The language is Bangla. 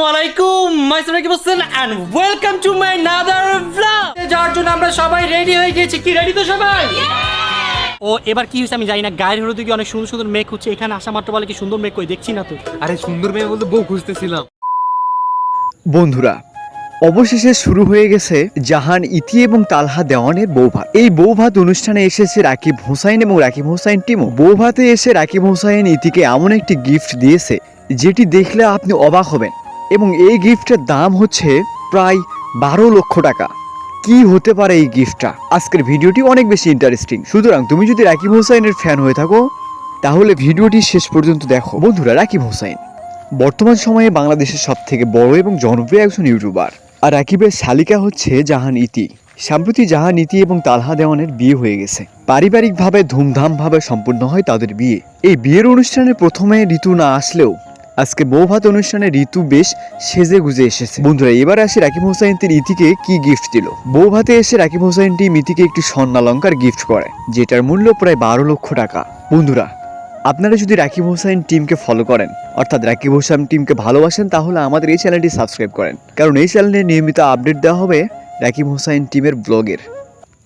আসসালামু আলাইকুম myself Rakib Hossain and welcome to my another vlog যার জন্য আমরা সবাই রেডি হয়ে গেছি কি রেডি তো সবাই? ও এবার কি হয়েছে আমি জানি না। গায়ের হলুদ কি অনেক সুন্দর সুন্দর মেক হচ্ছে? এখানে আসা মাত্র বলে কি সুন্দর মেক কই? দেখছি না তো। আরে সুন্দর মেয়ে বলতে বউ খুঁজতেছিলাম। বন্ধুরা অবশেষে শুরু হয়ে গেছে জাহান ইতি এবং তালহা দেওয়ানের বৌভাত। এই বৌভাত অনুষ্ঠানে এসেছে রাকিব হোসাইন এবং রাকিব হোসাইন টিমও। বৌভাতে এসে রাকিব হোসাইন ইতিকে এমন একটি গিফট দিয়েছে যেটি দেখলে আপনি অবাক হবেন। এবং এই গিফটের দাম হচ্ছে প্রায় বারো লক্ষ টাকা। কি হতে পারে এই গিফটটা? আজকের ভিডিওটি অনেক বেশি ইন্টারেস্টিং সুতরাং তুমি যদি রাকিব হোসাইনের ফ্যান হয়ে থাকো, তাহলে ভিডিওটি শেষ পর্যন্ত দেখো। বন্ধুরা, রাকিব হোসাইন বর্তমান সময়ে বাংলাদেশের সব থেকে বড় এবং জনপ্রিয় একজন ইউটিউবার। আর রাকিবের শালিকা হচ্ছে জাহান ইতি। সম্প্রতি জাহান ইতি এবং তালহা দেওয়ানের বিয়ে হয়ে গেছে। পারিবারিকভাবে ধুমধামভাবে সম্পূর্ণ হয় তাদের বিয়ে। এই বিয়ের অনুষ্ঠানে প্রথমে ঋতু না আসলেও আজকে বৌভাত অনুষ্ঠানে ঋতু বেশ সেজে গুজে এসেছে। বন্ধুরা, এবার আসে রাকিব হোসাইন তিন ইতিকে কি গিফট দিল? বৌভাতে এসে রাকিব হোসাইন টিম ইতিকে একটি স্বর্ণালঙ্কার গিফট করে, যেটার মূল্য প্রায় বারো লক্ষ টাকা। বন্ধুরা, আপনারা যদি রাকিব হোসাইন টিমকে ফলো করেন, অর্থাৎ রাকিব হোসাইন টিমকে ভালোবাসেন, তাহলে আমাদের এই চ্যানেলটি সাবস্ক্রাইব করেন। কারণ এই চ্যানেলে নিয়মিত আপডেট দেওয়া হবে রাকিব হোসাইন টিমের ব্লগের